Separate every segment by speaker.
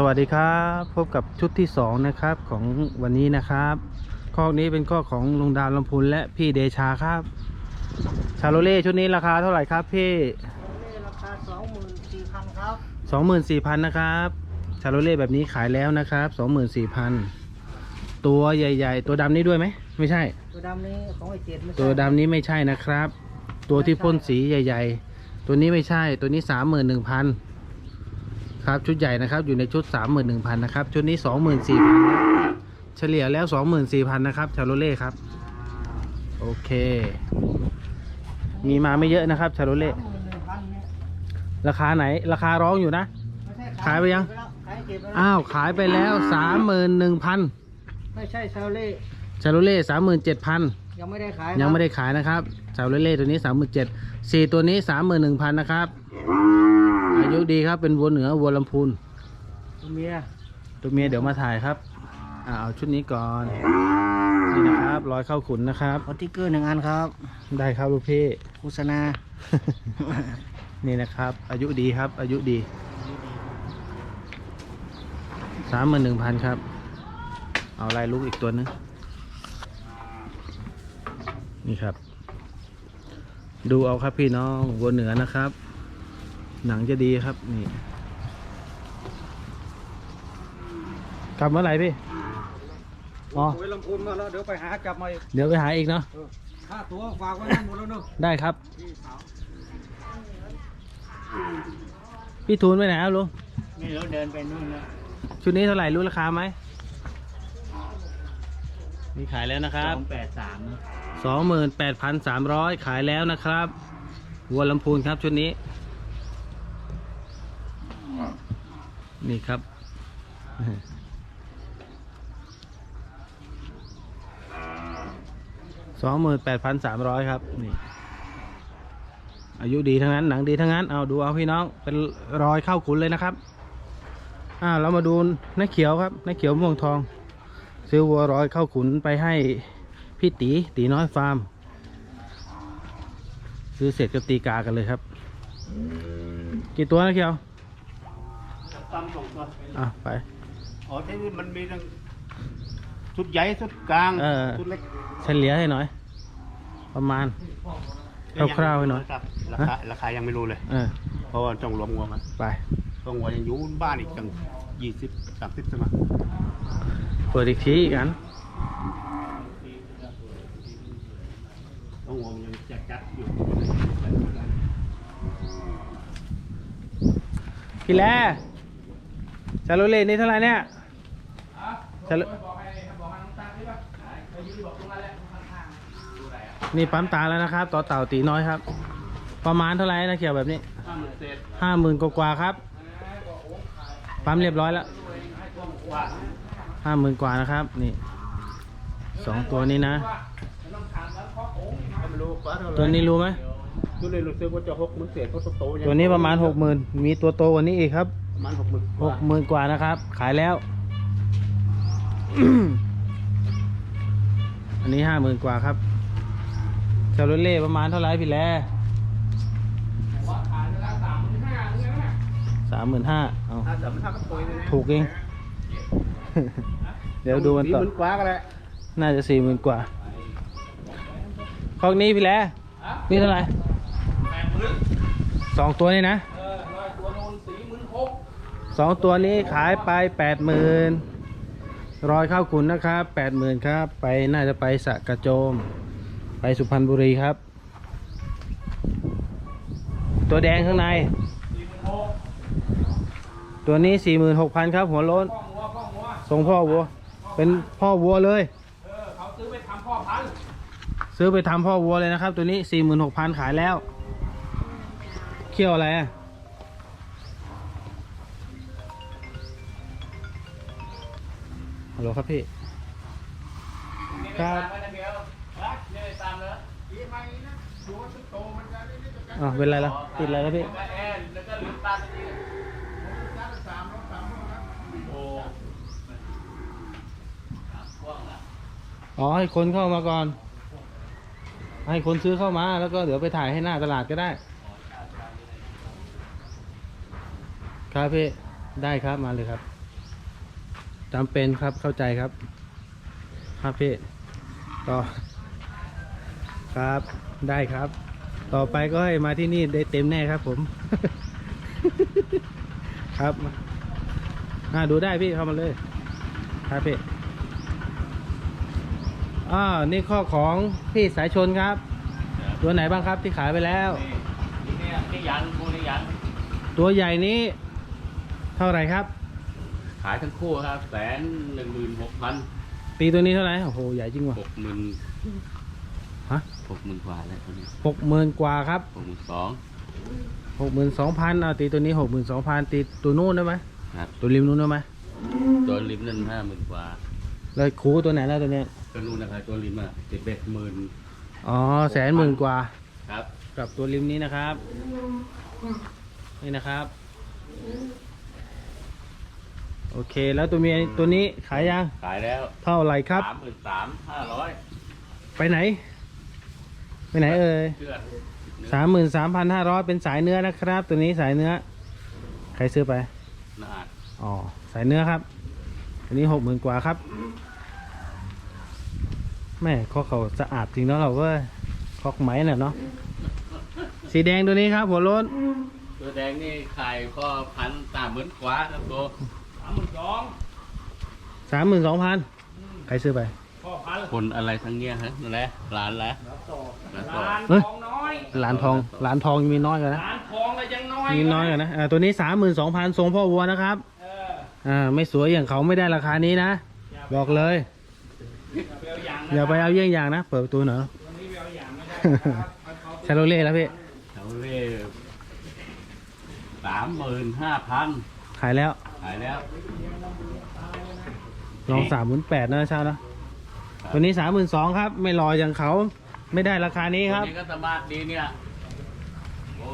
Speaker 1: สวัสดีครับพบกับชุดที่สองนะครับของวันนี้นะครับข้อนี้เป็นข้อของลุงดาวลำพูนและพี่เดชาครับ ชาโลเล่ชุดนี้ราคาเท่าไหร่ครับพี่
Speaker 2: นี่ราคาสองหมื่นสี่พันครับ
Speaker 1: สองหมื่นสี่พันนะครับชาโลเล่แบบนี้ขายแล้วนะครับสองหมื่นสี่พันตัวใหญ่ๆ ตัวดำนี้ด้วยไหมไม่ใช่
Speaker 2: ตัวดำนี้ของไอเจ็ดไม่ใช่
Speaker 1: ตัวดำนี้ไม่ใช่นะครับ ตัวที่พ่นสีใหญ่ ๆ ตัวนี้ไม่ใช่ตัวนี้สามหมื่นหนึ่งพัน ครับ ชุดใหญ่นะครับอยู่ในชุดสามหมื่นหนึ่งพันนะครับชุดนี้สองหมื่นสี่พันเฉลี่ยแล้วสองหมื่นสี่พันนะครับชาโลเล่ครับโอเค มีมาไม่เยอะนะครับชาโลเล่
Speaker 2: สามหมื่นหนึ่งพันเนี่ย
Speaker 1: ราคาไหนราคาร้องอยู่นะ
Speaker 2: ไม่ใช่
Speaker 1: ขายไปยัง
Speaker 2: แล้วขายเก็บไปแล้ว
Speaker 1: อ้าว ขายไปแล้วสามหมื่นหนึ่งพัน
Speaker 2: ไม่ใช่ชาวเล่
Speaker 1: ชาโลเล่สามหมื่นเจ็ดพัน
Speaker 2: ยังไม่ได้ขาย
Speaker 1: ยังไม่ได้ขายนะครับชาโลเล่ตัวนี้สามหมื่นเจ็ดสี่ตัวนี้สามหมื่นหนึ่งพันนะครับ อายุดีครับเป็นวัวเหนือวัวลำพูน
Speaker 2: ตัวเมีย
Speaker 1: ตัวเมียเดี๋ยวมาถ่ายครับอ่าเอาชุดนี้ก่อนนี่นะครับรอยเข้าขุนนะครับ
Speaker 2: สติ๊กเกอร์หนึ่งอันครับ
Speaker 1: ได้ครับลูกพี่
Speaker 2: โฆษณา
Speaker 1: นี่นะครับ อายุดีครับ อายุดีสามหมื่นหนึ่งพันครับ เอาลายลูกอีกตัวนึงนี่ครับ ดูเอาครับพี่น้องวัวเหนือนะครับ หนังจะดีครับนี่กลับเมื่อไหร่พี่ อ๋อ
Speaker 2: โอ้ยลำพูนมาแล้วเดี๋ยวไปหากลับมาอีก
Speaker 1: เดี๋ยวไปหาอีกเนาะ
Speaker 2: ค่าตัวฝากไว้ให้หมดแล้วเนอะ
Speaker 1: ได้ครับ พี่ทูนไปไหนครับลุง
Speaker 2: นี่เราเดินไปนู่นนะ
Speaker 1: ชุดนี้เท่าไหร่รู้ราคาไหมมีขายแล้วนะครับ
Speaker 2: แปดสาม
Speaker 1: สองหมื่นแปดพันสามร้อยขายแล้วนะครับ วัวลำพูนครับชุดนี้ นี่ครับ สองหมื่นแปดพันสามร้อยครับ นี่ อายุดีทั้งนั้น หนังดีทั้งนั้น เอาดูเอาพี่น้อง เป็นรอยเข้าขุนเลยนะครับ อ่า เรามาดูนักเขียวครับนักเขียวม่วงทอง ซื้อวัวรอยเข้าขุนไปให้พี่ตี ตีน้อยฟาร์ม ซื้อเสร็จก็ตีกากันเลยครับ กี่ตัวนะเขียว
Speaker 3: ตำสองตัว
Speaker 1: อะไป
Speaker 3: อ๋อที่นี่มันมีทั้งชุดใหญ่ชุดกลาง
Speaker 1: เออ
Speaker 3: ชุดเล็ก
Speaker 1: เฉลี่ยให้หน่อย ประมาณ คร่าวๆให้หน่อย
Speaker 3: ครับราคาราคายังไม่รู้เลย
Speaker 1: เออ
Speaker 3: เพราะว่าต้องรวมงัวมัน
Speaker 1: ไป
Speaker 3: ต้องงัวยังอยู่บ้านอีกตั้งยี่สิบสามสิบใช่ไหม
Speaker 1: เปิดอีกทีอีกอัน
Speaker 3: ต้องงัวมันยังจัดจัดอยู่
Speaker 1: พี่แล ชาโลเล่นี่เท่าไหร่เนี่ยชาโลนี่ปั๊มตาแล้วนะครับ ต่อเต่าตีน้อยครับ ประมาณเท่าไหร่นะเขียวแบบนี้
Speaker 3: ห้าหมื่นเศษ
Speaker 1: ห้าหมื่นกว่าๆครับ ปั๊มเรียบร้อยแล้ว
Speaker 3: ว่า
Speaker 1: ห้าหมื่นกว่านะครับ นี่สองตัวนี้นะ
Speaker 3: ไม่รู้ว่าเท่าไหร่
Speaker 1: ตัวนี้รู้ไหม
Speaker 3: ชุดเลยรู้สึกว่าจะหกหมื่นเศษเพราะโตๆยัง
Speaker 1: ตัวนี้ประมาณหกหมื่นมีตัวโตกว่านี้อีกครับ
Speaker 3: ประ มาณหกหมื่น
Speaker 1: หกหมื่นกว่านะครับ ขายแล้ว อันนี้ห้าหมื่นกว่าครับชาโรเล่ประมาณเท่าไหร่พี่แลสามหมื่นห้าเอา
Speaker 3: ถ้าสามพันห้าก็ตัวเลยนะ
Speaker 1: ถูกเอง เดี๋ยวดูกันต่อ
Speaker 3: สี่หมื่นกว่าก็ได้
Speaker 1: น่าจะสี่หมื่นกว่าคอกนี้พี่แลนี่เท่าไหร่สองตัวนี้นะ สองตัวนี้ขายไปแปดหมื่นรอยเข้าขุนนะครับแปดหมื่นครับ ไปน่าจะไปสระกระโจม ไปสุพรรณบุรีครับ ตัวแดงข้างใน ตัวนี้สี่หมื่นหกพันครับ หัวโล้นส่งพ่อวัว เป็นพ่อวัวเลยซื้อไปทำพ่อวัวเลยนะครับ ตัวนี้สี่หมื่นหกพันขายแล้วเคี่ยวอะไรอะ ฮัลโหลครับพี่ ครับอ่าเป็นไรล่ะติดอะไรแล้วพี่อ๋อให้คนเข้ามาก่อน ให้คนซื้อเข้ามาแล้วก็เดี๋ยวไปถ่ายให้หน้าตลาดก็ได้ ครับพี่ ได้ครับมาเลยครับ จำเป็นครับเข้าใจครับ ครับพี่ต่อ ครับได้ครับ ต่อไปก็ให้มาที่นี่ได้เต็มแน่ครับผม ครับอ่าดูได้พี่เข้ามาเลย ครับพี่อ่านี่ข้อของพี่สายชนครับ ตัวไหนบ้างครับที่ขายไปแล้ว
Speaker 4: นี่นี่นี่ยันคู่นี่ยัน
Speaker 1: ตัวใหญ่นี้ เท่าไหร่ครับ
Speaker 4: ขายทั้งคู่ครับแสนหนึ่งหมื่นหกพัน
Speaker 1: ตีตัวนี้เท่าไหร่โอ้โหใหญ่จริงว่ะ
Speaker 4: หกหมื่น
Speaker 1: ฮะ
Speaker 4: หกหมื่นกว่าแล้วตัวนี้
Speaker 1: หกหมื่นกว่าครับ
Speaker 4: หกหมื่นสอง
Speaker 1: หกหมื่นสองพันเอาตีตัวนี้หกหมื่นสองพันตีตัวนู้นได้ไหม
Speaker 4: ครับ
Speaker 1: ตัวริมนู้นได้ไหม
Speaker 4: ตัวริมนั่นห้าหมื่นกว่า
Speaker 1: แล้วคูตัวไหนแล้วตัวเนี้ย
Speaker 4: ตัวนู้นนะครับตัวริมอะสิบเอ็ดหมื่น
Speaker 1: อ๋อแสนหมื่นกว่า
Speaker 4: ครับ
Speaker 1: กับตัวริมนี้นะครับ นี่นะครับ โอเค แล้วตัวเมียตัวนี้ขายยัง
Speaker 4: ขายแล้ว
Speaker 1: เท่าไหร่ครับ
Speaker 4: สามหมื่นสามห้าร้อย
Speaker 1: ไปไหน ไปไหนเอ่ย
Speaker 4: เชือด
Speaker 1: สามหมื่นสามพันห้าร้อยเป็นสายเนื้อนะครับ ตัวนี้สายเนื้อ ใครซื้อไป
Speaker 4: หนาด
Speaker 1: อ๋อ สายเนื้อครับตัวนี้หกหมื่นกว่าครับแม่ข้อเขาสะอาดจริงเนาะเราก็คอกไหมน่ะเนาะ สีแดงตัวนี้ครับ หัวโล้น
Speaker 4: ตัวแดงนี่ขายก็พันสามหมื่นกว่าครับตัวสามหมื่นสอง
Speaker 1: สามหมื่นสองพันใครซื้อไป
Speaker 5: พ่อพัน
Speaker 4: คนอะไรทั้งเนี้ยฮะนั่นแหละร้านละร้านต่อ
Speaker 5: ร้าน
Speaker 1: เอ้ย
Speaker 5: ทองน้อย
Speaker 1: หลานทองหลานทองยังมีน้อยกว่านะ
Speaker 5: ร้านทองเลยยังน้อย
Speaker 1: มีน้อยกว่านะอ่าตัวนี้สามหมื่นสองพันทรงพ่อวัวนะครับ
Speaker 5: เออ
Speaker 1: อ่าไม่สวยอย่างเขาไม่ได้ราคานี้นะ บอกเลย
Speaker 5: อย่าไปเอาอย่างนะ
Speaker 1: อย่าไปเอาเยี่ยงอย่างนะเปิดประตูหน่อย
Speaker 5: วันนี้ไปเอาอย่างไม่ได้นะครับเอาเขา
Speaker 1: ชาโรเล่แล้วพี่
Speaker 4: แถวเล่สามหมื่นห้าพัน
Speaker 1: ขายแล้ว
Speaker 4: ขายแล้ว
Speaker 1: ลองสามหมื่นแปดนะเช้านะตัวนี้สามหมื่นสองครับ ไม่รออย่างเขาไม่ได้ราคานี้ครับ
Speaker 4: ตัวนี้ก็สมาร์ทดีเนี่ยโอ้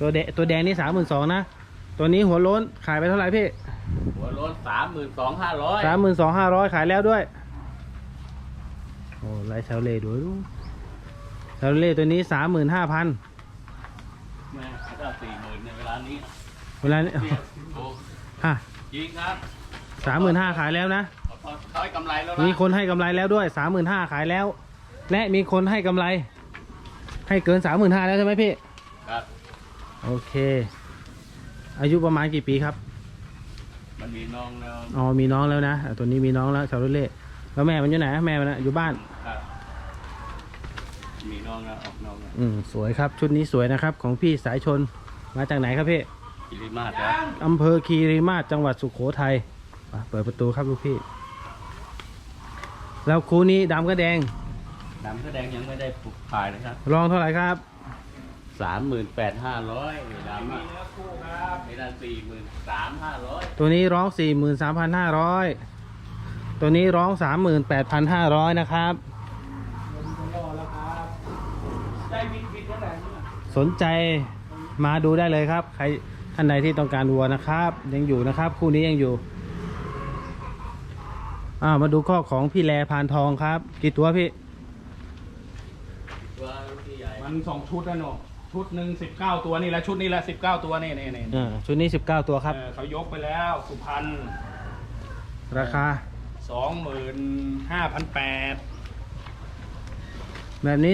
Speaker 1: ตัวแดงตัวแดงนี่สามหมื่นสองนะ ตัวนี้หัวโล้นขายไปเท่าไหร่พี่
Speaker 4: หัวรถสามหมื่นสองห้าร้อย
Speaker 1: สามหมื่นสองห้าร้อยขายแล้วด้วย โอ้ไล่ชาโรเล่ดูดูชาโรเล่ตัวนี้สามหมื่นห้าพัน
Speaker 4: แม่ก็สี่หมื่นในเวลานี้
Speaker 1: เวลานี้
Speaker 4: เนี่ยโอ้
Speaker 1: ฮะ
Speaker 4: จริงครับ
Speaker 1: สามหมื่นห้าขายแล้วนะ
Speaker 4: เขาเขาให้กำไรแล้ว
Speaker 1: มี
Speaker 4: นะ
Speaker 1: คนให้กำไรแล้วด้วยสามหมื่นห้าขายแล้ว และมีคนให้กำไร ให้เกินสามหมื่นห้าแล้วใช่ไหมพี่
Speaker 4: ครับ
Speaker 1: โอเค อายุประมาณกี่ปีครับ
Speaker 4: มันมีน้องแล้ว
Speaker 1: อ๋อมีน้องแล้วนะอะตัวนี้มีน้องแล้วชาวรถเล่แล้วแม่มันอยู่ไหนแม่มันนะอยู่บ้าน
Speaker 4: ครับมีน้องแล้วออกน้องแล้ว
Speaker 1: อืมสวยครับชุดนี้สวยนะครับ ของพี่สายชนมาจากไหนครับพี่
Speaker 4: กิริมาศนะ
Speaker 1: อำเภอคีรีมาศจังหวัดสุโขทัยมาเปิดประตูครับลูกพี่ แล้วคู่นี้ดำก็แดง
Speaker 4: น้ำก็แดงยังไม่ได้ปลูกขายเลยครับ
Speaker 1: รองเท่าไหร่ครับ
Speaker 4: สามหมื่นแปดห้าร้อยดำ
Speaker 5: มี
Speaker 4: อะ
Speaker 5: เนื้อคู่ครับ
Speaker 4: ไอ้นั่นสี่หมื่นสามห้าร้อย
Speaker 1: ตัวนี้ร้องสี่หมื่นสามพันห้าร้อยตัวนี้ร้องสามหมื่นแปดพันห้าร้อยนะครับ
Speaker 5: ผมจะรอแล้วครับ ได้บิดบิดเท่าไหร่เนี่ย
Speaker 1: สนใจมาดูได้เลยครับ ใคร ท่านใดที่ต้องการวัวนะครับ ยังอยู่นะครับ คู่นี้ยังอยู่อ่ามาดูข้อของพี่แลพานทองครับ กี่ตัวพี่
Speaker 4: ตัวที่ใหญ่
Speaker 5: มันสองชุดนะหนูชุดหนึ่งสิบเก้าตัวนี่แหละชุดนี้แหละสิบเก้าตัวนี่นี่นี่
Speaker 1: อ่าชุดนี้19ตัวครับ
Speaker 5: เออเขายกไปแล้วสุพรรณ
Speaker 1: ราคา
Speaker 5: สองหมื่นห้าพันแปด
Speaker 1: แบบนี้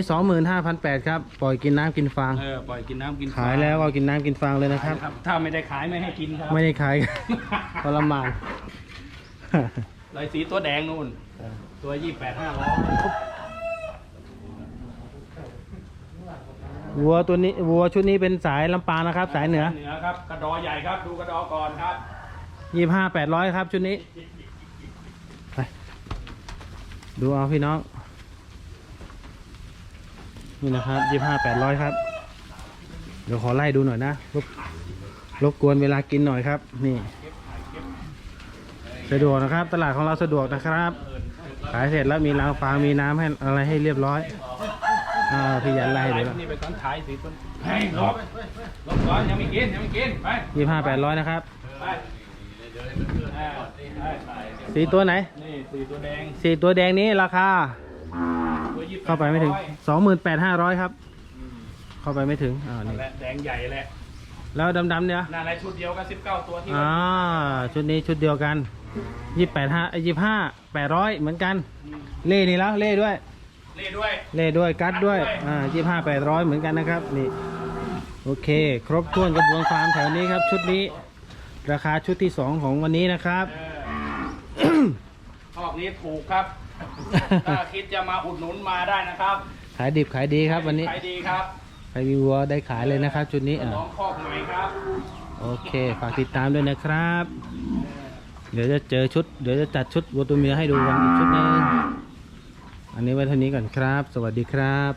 Speaker 1: 25,800ครับ ปล่อยกินน้ำกินฟาง
Speaker 5: เออปล่อยกินน้ำกิน
Speaker 1: ขายแล้วก็กินน้ำกินฟางเลยนะครับ
Speaker 5: ถ้าไม่ได้ขายไม่ให้กินครับ
Speaker 1: ไม่ได้ขาย ทรมาน
Speaker 5: ลายสีตัวแดงนู่น ตัวยี่แปดห้าร้อย
Speaker 1: วัวตัวนี้วัวชุดนี้เป็นสายลำปางนะครับ สายเหนือ
Speaker 5: เหนือครับ กระดอใหญ่ครับ ดูกระดอก่อนครับ
Speaker 1: ยี่ห้าแปดร้อยครับชุดนี้ ไป ดูเอาพี่น้อง นี่นะครับยี่ห้าแปดร้อยครับ เดี๋ยวขอไล่ดูหน่อยนะรบรบกวนเวลากินหน่อยครับ นี่ สะดวกนะครับ ตลาดของเราสะดวกนะครับ ขายเสร็จแล้วมีรางฟางมีน้ำให้อะไรให้เรียบร้อยอ่าพี่ยันไล่ดูแล้ว
Speaker 5: นี่ไปตอนท้ายสีต้นเฮ้ยลบลบก่อนยังไม่กินยังไม่กินไป
Speaker 1: ยี่ห้าแปดร้อยนะครับสีตัวไหน
Speaker 5: นี่สีตัวแดง
Speaker 1: สีตัวแดงนี้ราคา เข้าไปไม่ถึงสองหมื่นแปดห้าร้อยครับ เข้าไปไม่ถึงอ่า
Speaker 5: นั่
Speaker 1: นี่
Speaker 5: นแหละแดงใหญ่แหละ
Speaker 1: แล้วดำๆเนี่ย
Speaker 5: นั่นแหละชุดเดียวกันสิบเก้าตัวที่
Speaker 1: อ่าชุดนี้ชุดเดียวกัน
Speaker 5: อ
Speaker 1: ยี่แปดห้ายี่ห้าแปดร้อยเหมือนกัน เล่นี่แล้วเล่ด้วย
Speaker 5: เล่ด้วย
Speaker 1: เล่ด้วยกัดด้วย
Speaker 5: กัดด้วย
Speaker 1: อ่ายี่ห้าแปดร้อยเหมือนกันนะครับนี่โอเค ครบถ้วนกระบวนความแถวนี้ครับ ชุดนี้ ราคาชุดที่สองของวันนี้นะครับ
Speaker 5: เออคอกนี้ถูกครับ ถ้าคิดจะมาอุดหนุนมาได้นะครับ
Speaker 1: ขายดิบขายดีครับวันนี้
Speaker 5: ขายดีครับ
Speaker 1: ใครมีวัวได้ขายเลยนะครับ ชุดนี้อ่า
Speaker 5: น้องคอกใหม่ครับ
Speaker 1: โอเคฝากติดตามด้วยนะครับ เดี๋ยวจะเจอชุด เดี๋ยวจะจัดชุดวัวตัวเมียให้ดูกันอีกชุดหนึงอันนี้ไว้เท่านี้ก่อนครับ สวัสดีครับ